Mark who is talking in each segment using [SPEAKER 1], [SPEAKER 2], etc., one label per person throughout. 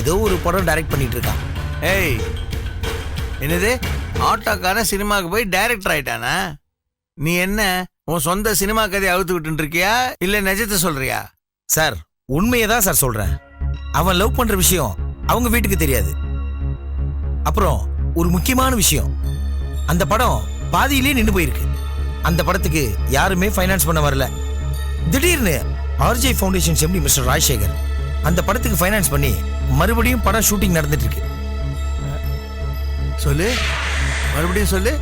[SPEAKER 1] ஏதோ ஒரு படம் டைரக்ட் பண்ணிட்டு இருக்கான்.
[SPEAKER 2] ஏய் என்னது? ஆட்டோக்காரன் சினிமாவுக்கு போய் டைரக்டர் ஆயிட்டானா? நீ என்ன உன் சொந்த சினிமா கதையை அவுத்து விட்டு இருக்கியா? இல்ல நிஜத்தை சொல்றியா?
[SPEAKER 1] சார் உண்மையை தான் சார் சொல்றேன். அவன் லவ் பண்ற விஷயம் அவங்க வீட்டுக்கு தெரியாது. அப்புறம் ஒரு முக்கியமான விஷயம். அந்த படம் பாதியிலே நின்று போயிருக்கு. அந்த படத்துக்கு யாருமே ஃபைனான்ஸ் பண்ண வரல. திடீர்னு RJ foundation MD mister Rajasekar அந்த படத்துக்கு ஃபைனான்ஸ் பண்ணி மறுபடியும் படம் ஷூட்டிங் நடந்துட்டு இருக்கு
[SPEAKER 2] சொல்லு. மறுபடியும் சொல்லு.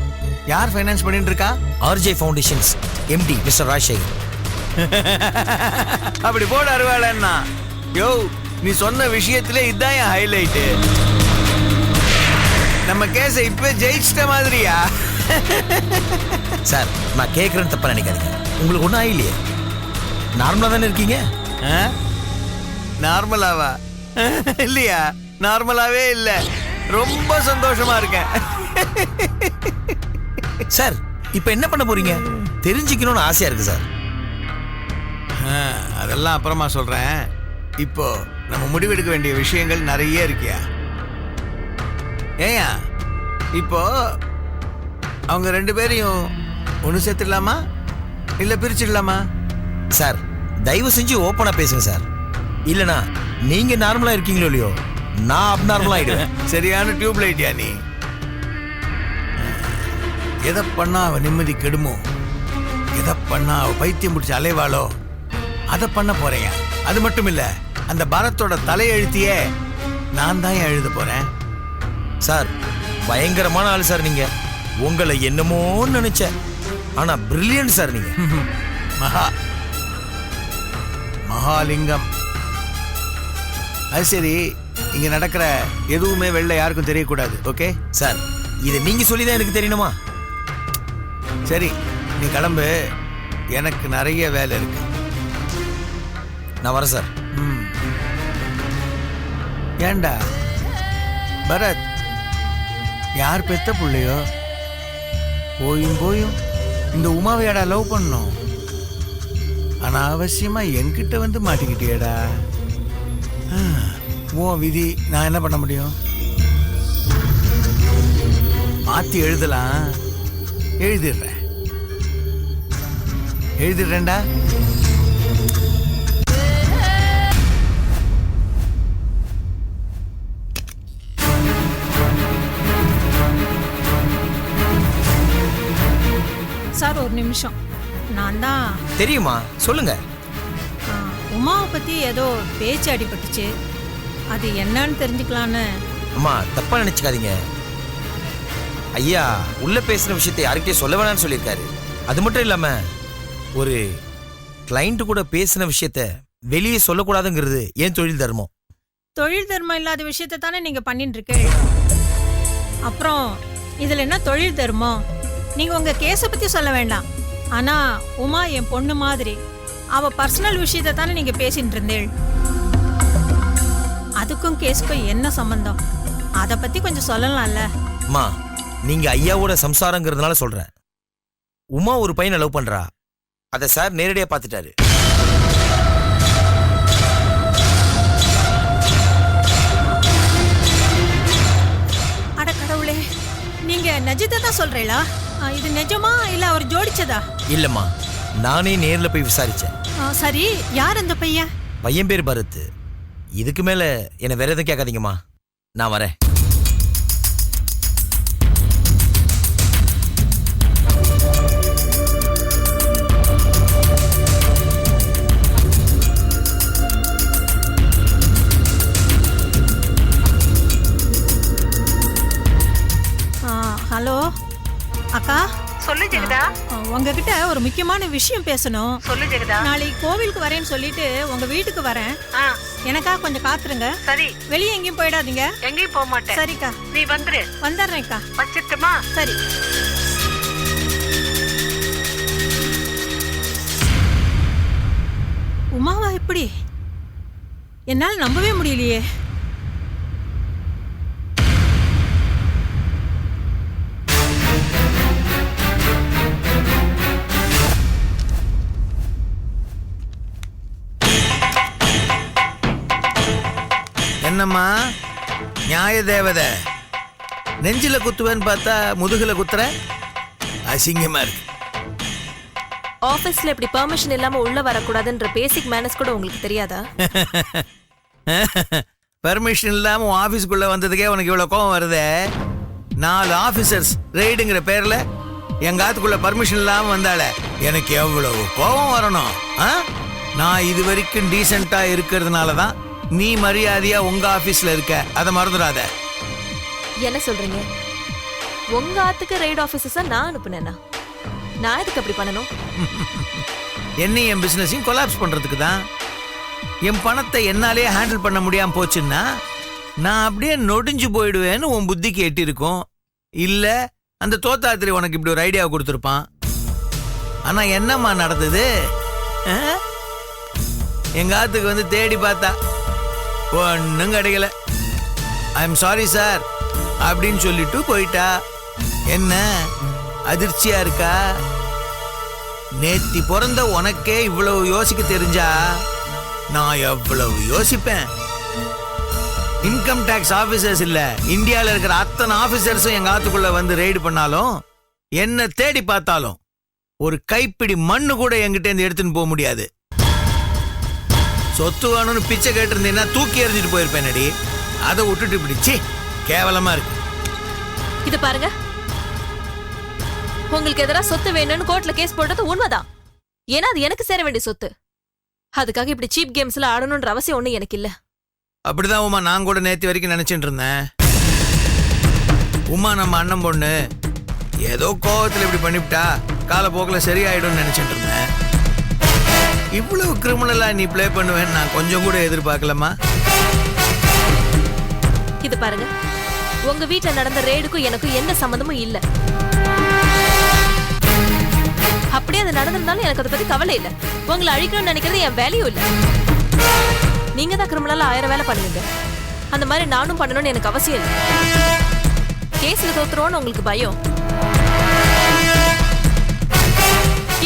[SPEAKER 2] யார் ஃபைனான்ஸ் பண்ணிட்டு இருக்கா?
[SPEAKER 1] RJ foundations MD mister Rajasekar
[SPEAKER 2] அப்படி போட அருவாளன்னா. யோ நீ சொன்ன விஷயத்துல இதான் என் ஹைலைட்டு நம்ம கேஸை இப்ப ஜெயிச்சிட்ட மாதிரியா?
[SPEAKER 1] சார் நான் கேட்குறேன்னு தப்பா நினைக்காதீங்க. உங்களுக்கு ஒன்றும் ஆயிலையே நார்மலாக தானே இருக்கீங்க?
[SPEAKER 2] ஆ? நார்மலாவா? இல்லையா? நார்மலாவே இல்ல. ரொம்ப சந்தோஷமா இருக்கேன்.
[SPEAKER 1] சார் இப்போ என்ன பண்ண போறீங்க? தெரிஞ்சுக்கணும்னு ஆசையா இருக்கு சார்.
[SPEAKER 2] அதெல்லாம் அப்புறமா சொல்றேன். இப்போ நம்ம முடிவெடுக்க வேண்டிய விஷயங்கள் நிறைய இருக்கியா? ஏயா இப்போ அவங்க ரெண்டு பேரையும் ஒன்று சேர்த்துடலாமா? இல்லை பிரிச்சிடலாமா?
[SPEAKER 1] சார் தயவு செஞ்சு ஓப்பனா பேசுங்க சார். இல்லனா நீங்க நார்மலா இருக்கீங்களோ இல்லையோ? நான் அப்நார்மலா ஆயிடுவேன்.
[SPEAKER 2] சரியான டியூப் லைட்டியா நீ? எதை பண்ணா அவ நிம்மதி கெடுமோ? எதை பண்ணா அவ பைத்தியம் பிடிச்ச அலைவாளோ? அதை பண்ண போறேன். அது மட்டும் இல்ல அந்த பரத்தோட தலையெழுத்தியே நான் தான் எழுத போறேன்?
[SPEAKER 1] சார் பயங்கரமான ஆள் சார் நீங்க. உங்களை என்னமோன்னு நினைச்சேன். ஆனா பிரில்லியன்ட் சார் நீங்க.
[SPEAKER 2] மகா. மகாலிங்கம். அது சரி இங்க நடக்கிற எதுவுமே வெளில யாருக்கும் தெரியக்கூடாது ஓகே?
[SPEAKER 1] சார் இதை நீங்க சொல்லி தான் எனக்கு தெரியணுமா?
[SPEAKER 2] சரி நீ கிளம்பு. எனக்கு நிறைய வேலை இருக்கு.
[SPEAKER 1] நான் வரேன் சார்.
[SPEAKER 2] ம். ஏண்டா? பரத் யார் பெத்த புள்ளையோ? போயும் போயும். இந்த உமாவையாடா லவ் பண்ணோம் ஆனால் அவசியமாக என்கிட்ட வந்து மாட்டிக்கிட்டியேடா? உன் விதி நான் என்ன பண்ண முடியும்? மாத்தி எழுதலாம். எழுதிடுறேன். எழுதிடுறேன்டா.
[SPEAKER 3] சார் ஒரு நிமிஷம். நான் தான்
[SPEAKER 1] தெரியுமா? சொல்லுங்க.
[SPEAKER 3] உமாவை பற்றி ஏதோ பேச்சு அடிபட்டுச்சு. அது என்னன்னு தெரிஞ்சுக்கலான்னு.
[SPEAKER 1] அம்மா தப்பா நினைச்சுக்காதீங்க. ஐயா உள்ள பேசின விஷயத்தை யாருக்கிட்டே சொல்ல வேணாம்னு சொல்லியிருக்காரு. அது மட்டும் இல்லாம ஒரு கிளைண்ட் கூட பேசின விஷயத்த வெளியே சொல்லக்கூடாதுங்கிறது ஏன் தொழில் தர்மம்?
[SPEAKER 3] தொழில் தர்மம் இல்லாத விஷயத்தை தானே நீங்கள் பண்ணிட்டு இருக்கே அப்புறம் இதில் என்ன தொழில் தர்மம்? நீங்கள் உங்கள் கேஸை பற்றி சொல்ல வேண்டாம். ஆனால் உமா என் பொண்ணு மாதிரி அவள் பர்சனல் விஷயத்தை தானே நீங்கள் பேசிட்டு இருந்தேள்? அதுக்கும் கேஸுக்கும் என்ன சம்பந்தம்? அதை பற்றி கொஞ்சம் சொல்லலாம்ல.
[SPEAKER 1] அம்மா நீங்க ஐயாவோட சம்சாரங்கிறதுனால சொல்றேன். உமா ஒரு பையனை லவ் பண்றா. அதை சார் நேரடியா பார்த்துட்டாரு
[SPEAKER 3] அட கடவுளே நீங்க நிஜத்தை தான் சொல்றீங்களா இது நிஜமா இல்ல அவர் ஜோடிச்சதா?
[SPEAKER 1] இல்லம்மா நானே நேர்ல போய் விசாரிச்சேன்.
[SPEAKER 3] சரி யார் அந்த பையன்?
[SPEAKER 1] பையன் பேர் பரத். இதுக்கு மேல என்ன வேற எதுவும் கேட்காதீங்கம்மா. நான் வரேன்.
[SPEAKER 3] ஒரு முக்கியமான விஷயம் பேசணும்.
[SPEAKER 4] சொல்லு ஜெகதா.
[SPEAKER 3] நாளைக்கு கோவிலுக்கு வரேன்னு சொல்லிட்டு உங்க வீட்டுக்கு வரேன். எனக்கா கொஞ்சம் காத்துருங்க.
[SPEAKER 4] சரி.
[SPEAKER 3] வெளியே எங்கேயும் போயிடாதீங்க.
[SPEAKER 4] எங்கேயும் போக மாட்டேன்.
[SPEAKER 3] சரிக்கா.
[SPEAKER 4] நீ வந்துரு.
[SPEAKER 3] வந்துடுறேன்க்கா.
[SPEAKER 4] வச்சிட்டுமா
[SPEAKER 3] சரி. உமாவா எப்படி? என்னால் நம்பவே முடியலையே.
[SPEAKER 2] என்னம்மா? நியாய தேவதை. நெஞ்சில குத்துவேன்னு பார்த்தா முதுகுல குத்துற? அசிங்கமா இருக்கு.
[SPEAKER 5] ஆபீஸ்ல இப்படி பெர்மிஷன் இல்லாம உள்ள வரக்கூடாதுன்ற பேசிக் மேனஸ் கூட உங்களுக்கு தெரியாதா?
[SPEAKER 2] பெர்மிஷன் இல்லாம உன் ஆபீஸ்க்குள்ள வந்ததுக்கே உனக்கு இவ்வளவு கோவம் வருதே? நாலு ஆபீசர்ஸ் ரெய்டுங்கிற பேர்ல எங்க ஆத்துக்குள்ள பர்மிஷன் இல்லாம வந்தால எனக்கு எவ்வளவு கோபம் வரணும்? நான் இது வரைக்கும் டீசெண்டா இருக்கிறதுனால தான் நீ மரியாதையா உங்க ஆபீஸ்ல இருக்க. அதை மறந்துடாத.
[SPEAKER 5] என்ன சொல்றீங்க? உங்க ஆத்துக்கு ரைட் ஆபீசஸா நான் அனுப்புனேனா? நான் எதுக்கு அப்படி பண்ணணும்?
[SPEAKER 2] என்ன என் பிசினஸையும் கொலாப்ஸ் பண்றதுக்கு தான். என் பணத்தை என்னாலே ஹேண்டில் பண்ண முடியாம போச்சுன்னா நான் அப்படியே நொடிஞ்சு போயிடுவேன்னு உன் புத்திக்கு எட்டிருக்கும் இல்ல அந்த தோத்தாத்திரி உனக்கு இப்படி ஒரு ஐடியா கொடுத்துருப்பான். ஆனா என்னம்மா நடந்தது? எங்க ஆத்துக்கு வந்து தேடி பார்த்தா. ஒன்றும் கிடைக்கல. ஐ எம் சாரி சார் அப்படின்னு சொல்லிட்டு போயிட்டா. என்ன அதிர்ச்சியா இருக்கா? நேத்தி பிறந்த உனக்கே இவ்வளவு யோசிக்க தெரிஞ்சா? நான் எவ்வளவு யோசிப்பேன்? இன்கம் டேக்ஸ் ஆபீசர்ஸ் இல்ல இந்தியாவில் இருக்கிற அத்தனை ஆபீசர்ஸும் எங்க ஆத்துக்குள்ள வந்து ரெய்டு பண்ணாலும் என்ன தேடி பார்த்தாலும் ஒரு கைப்பிடி மண்ணு கூட எங்கிட்ட இருந்து எடுத்துன்னு போக முடியாது. சொத்து வேணும்னு பிச்சை கேட்டிருந்தீங்கன்னா தூக்கி எறிஞ்சிட்டு போயிருப்பேன் நடி அதை விட்டுட்டு இப்படி ச்சீ கேவலமா இருக்கு.
[SPEAKER 5] இது பாருங்க. உங்களுக்கு எதிராக சொத்து வேணும்னு கோர்ட்ல கேஸ் போடுறது உண்மைதான். ஏன்னா அது எனக்கு சேர வேண்டிய சொத்து. அதுக்காக இப்படி சீப் கேம்ஸ்ல ஆடணும்ன்ற அவசியம் ஒண்ணு எனக்கு இல்ல.
[SPEAKER 2] அப்படிதான் உமா நான் கூட நேத்து வரைக்கும் நினைச்சிட்டு இருந்தேன். உமா நம்ம அண்ணன் பொண்ணு ஏதோ கோவத்துல இப்படி பண்ணிவிட்டா காலப்போக்கில் சரியாயிடும்னு நினைச்சிட்டு இருந்தேன். இவ்வளவு கிரிமினலா நீ ப்ளே பண்ணுவேன்னு நான் கொஞ்சம் கூட எதிர்பார்க்கலமா
[SPEAKER 5] இது பாருங்க. உங்க வீட்டுல நடந்த ரேடுக்கும் எனக்கும் எந்த சம்மந்தமும் இல்ல. அப்படியே அது நடந்திருந்தாலும் எனக்கு அதை பத்தி கவலை இல்ல. உங்களை அழிக்கணும்னு நினைக்கிறது என் வேலையும் இல்ல. நீங்க தான் கிரிமினலா ஆயிரம் வேலை பண்ணுவீங்க. அந்த மாதிரி நானும் பண்ணணும்னு எனக்கு அவசியம் இல்லை. கேஸ்ல தோத்துருவோம்னு உங்களுக்கு பயம்.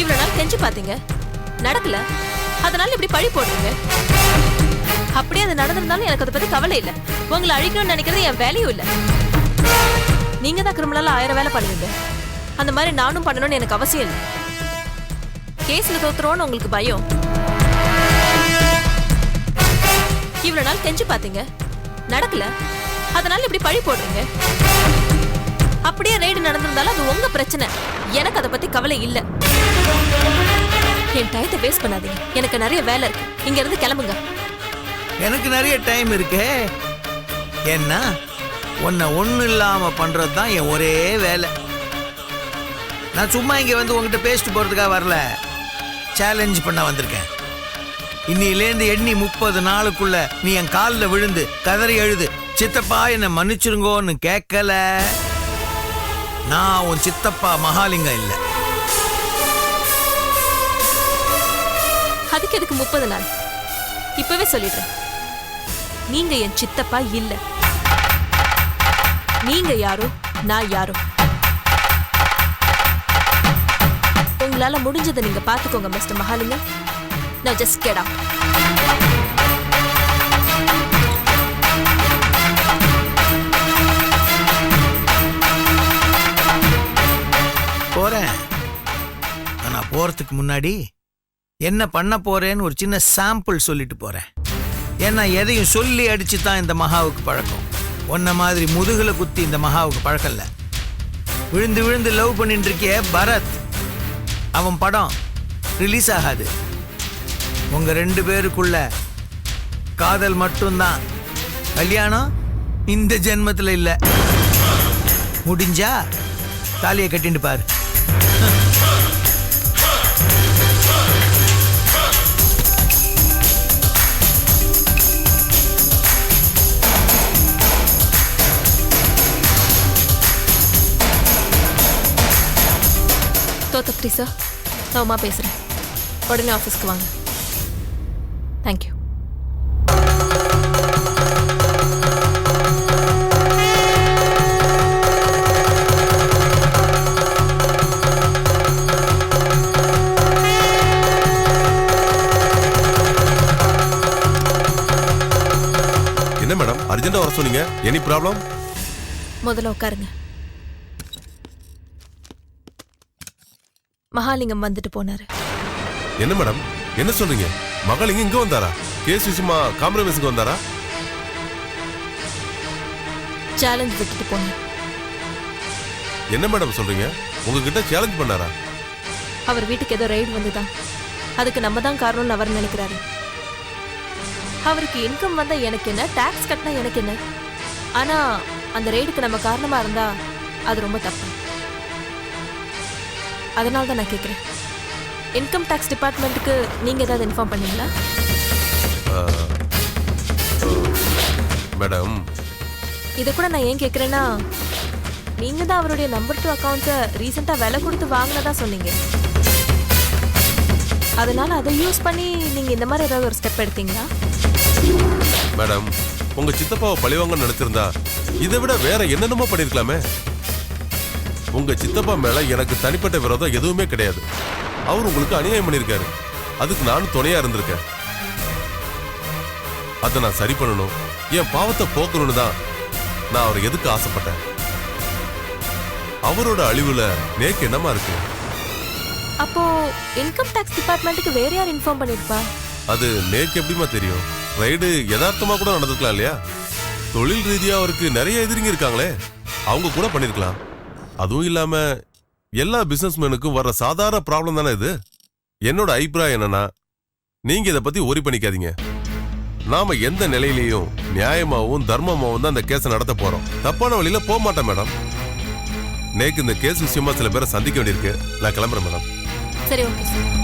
[SPEAKER 5] இவ்வளவு நாள் கெஞ்சி பாத்தீங்க நடக்கல. அதனால இப்படி பழி போடுறீங்க. அப்படியே அது நடந்திருந்தாலும் எனக்கு அதை பத்தி கவலை இல்ல. உங்களை அழிக்கணும்னு நினைக்கிறது என் வேலையும் இல்ல. நீங்க தான் கிரிமினலா ஆயிரம் வேலை பண்ணுவீங்க. அந்த மாதிரி நானும் பண்ணணும்னு எனக்கு அவசியம் இல்லை. கேஸ்ல தோத்துருவோன்னு உங்களுக்கு பயம். இவ்வளவு நாள் கெஞ்சி பாத்தீங்க நடக்கல. அதனால இப்படி பழி போடுறீங்க. அப்படியே ரைடு நடந்திருந்தாலும் அது உங்க பிரச்சனை. எனக்கு அதை பத்தி கவலை இல்லை. என் டயத்தை வேஸ்ட் பண்ணாதீங்க. எனக்கு நிறைய வேலை இருக்கு. இங்க இருந்து கிளம்புங்க.
[SPEAKER 2] எனக்கு நிறைய டைம் இருக்கே. என்ன உன்னை ஒன்றும் இல்லாமல் பண்ணுறது தான் என் ஒரே வேலை. நான் சும்மா இங்கே வந்து உங்ககிட்ட பேசிட்டு போகிறதுக்காக வரல. சேலஞ்ச் பண்ண வந்திருக்கேன். இன்னிலேருந்து எண்ணி முப்பது நாளுக்குள்ள நீ என் காலில் விழுந்து கதறி எழுது சித்தப்பா என்னை மன்னிச்சிருங்கோன்னு கேட்கல. நான் உன் சித்தப்பா மகாலிங்கம் இல்லை.
[SPEAKER 5] அதுக்கு எதுக்கு முப்பது நாள்? இப்பவே சொல்லிடுறேன். நீங்க என் சித்தப்பா இல்ல. நீங்க யாரோ நான் யாரோ. உங்களால முடிஞ்சதை நீங்க பாத்துக்கோங்க மிஸ்டர் மகாலிங்கம். நான் ஜஸ்ட் கேடா
[SPEAKER 2] போறேன். ஆனா போறதுக்கு முன்னாடி என்ன பண்ண போறேன்னு ஒரு சின்ன சாம்பிள் சொல்லிட்டு போறேன். ஏன்னா எதையும் சொல்லி அடிச்சு தான் இந்த மகாவுக்கு பழக்கம். ஒன்ன மாதிரி முதுகில் குத்தி இந்த மகாவுக்கு பழக்கம் விழுந்து விழுந்து லவ் பண்ணிட்டு இருக்கிய பரத். அவன் படம் ரிலீஸ் ஆகாது. உங்க ரெண்டு பேருக்குள்ள காதல் மட்டும்தான். கல்யாணம் இந்த ஜென்மத்தில் இல்லை. முடிஞ்சா தாலியை கட்டிட்டு பாரு.
[SPEAKER 5] தோத்தத்ரி சார் நான் உமா பேசுறேன். உடனே ஆஃபீஸ்க்கு வாங்க. தேங்க்யூ
[SPEAKER 6] என்ன மேடம்? அர்ஜென்ட்டா வர சொன்னீங்க. எனி ப்ராப்ளம்
[SPEAKER 5] முதல்ல உட்காருங்க. மகாலிங்கம் வந்துட்டு போனாரு.
[SPEAKER 6] என்ன மேடம்? என்ன சொல்றீங்க? மகள் இங்க வந்தாரா? கேஸ் விஷயமா காம்ப்ரமைஸுக்கு வந்தாரா?
[SPEAKER 5] சேலஞ்ச் விட்டுட்டு போனார்.
[SPEAKER 6] என்ன மேடம் சொல்றீங்க? உங்ககிட்ட சேலஞ்ச் பண்ணாரா?
[SPEAKER 5] அவர் வீட்டுக்கு ஏதோ ரைடு வந்துதான். அதுக்கு நம்ம தான் காரணம்னு அவர் நினைக்கிறாரு. அவருக்கு இன்கம் வந்தா எனக்கு என்ன? டாக்ஸ் கட்டினா எனக்கு என்ன? ஆனா அந்த ரைடுக்கு நம்ம காரணமா இருந்தா அது ரொம்ப தப்பு. அதனால தான் நான் கேட்குறேன் இன்கம் டாக்ஸ் டிபார்ட்மெண்ட்டுக்கு நீங்க ஏதாவது இன்ஃபார்ம் பண்ணீங்களா?
[SPEAKER 6] மேடம்
[SPEAKER 5] இதை கூட நான் ஏன் கேட்குறேன்னா நீங்க தான் அவருடைய நம்பர் டூ அக்கௌண்ட்டை ரீசெண்டாக விலை கொடுத்து வாங்கினதா சொன்னீங்க. அதனால அதை யூஸ் பண்ணி நீங்க இந்த மாதிரி ஏதாவது ஒரு ஸ்டெப் எடுத்தீங்களா?
[SPEAKER 6] மேடம் உங்க சித்தப்பாவை பழிவாங்க நினைச்சிருந்தா இதை விட வேற என்னென்னமோ பண்ணிருக்கலாமே உங்க சித்தப்பா மேல எனக்கு தனிப்பட்ட விரோதம் எதுவுமே கிடையாது. அவர் உங்களுக்கு அநியாயம் பண்ணிருக்காரு அதுக்கு நானும் துணையா இருந்திருக்கேன். அதை நான் சரி பண்ணணும். என் பாவத்தை போக்கணும்னு தான் நான் அவர் எதுக்கு ஆசைப்பட்டேன்? அவரோட அழிவுல நேக்கு என்னமா இருக்கு?
[SPEAKER 5] அப்போ இன்கம் டாக்ஸ் டிபார்ட்மெண்ட்டுக்கு வேற யார் இன்ஃபார்ம் பண்ணிருப்பா?
[SPEAKER 6] அது நேக்கு எப்படிமா தெரியும்? ரைடு யதார்த்தமா கூட நடந்திருக்கலாம் இல்லையா? தொழில் ரீதியா அவருக்கு நிறைய எதிரிங்க இருக்காங்களே. அவங்க கூட பண்ணிருக்கலாம். அதுவும் இல்லாம எல்லா பிசினஸ்மேனுக்கும் வர்ற சாதாரண ப்ராப்ளம் தானே இது? என்னோட அபிப்பிராயம் என்னன்னா நீங்க இதை பத்தி ஒரி பண்ணிக்காதீங்க. நாம எந்த நிலையிலையும் நியாயமாவும் தர்மமாவும் தான் இந்த கேஸை நடத்த போறோம். தப்பான வழியில போக மாட்டேன் மேடம் நேக்கு இந்த கேஸ் விஷயமா சில பேரை சந்திக்க வேண்டியிருக்கு. நான் கிளம்புறேன் மேடம்
[SPEAKER 5] சரி ஓகே சார்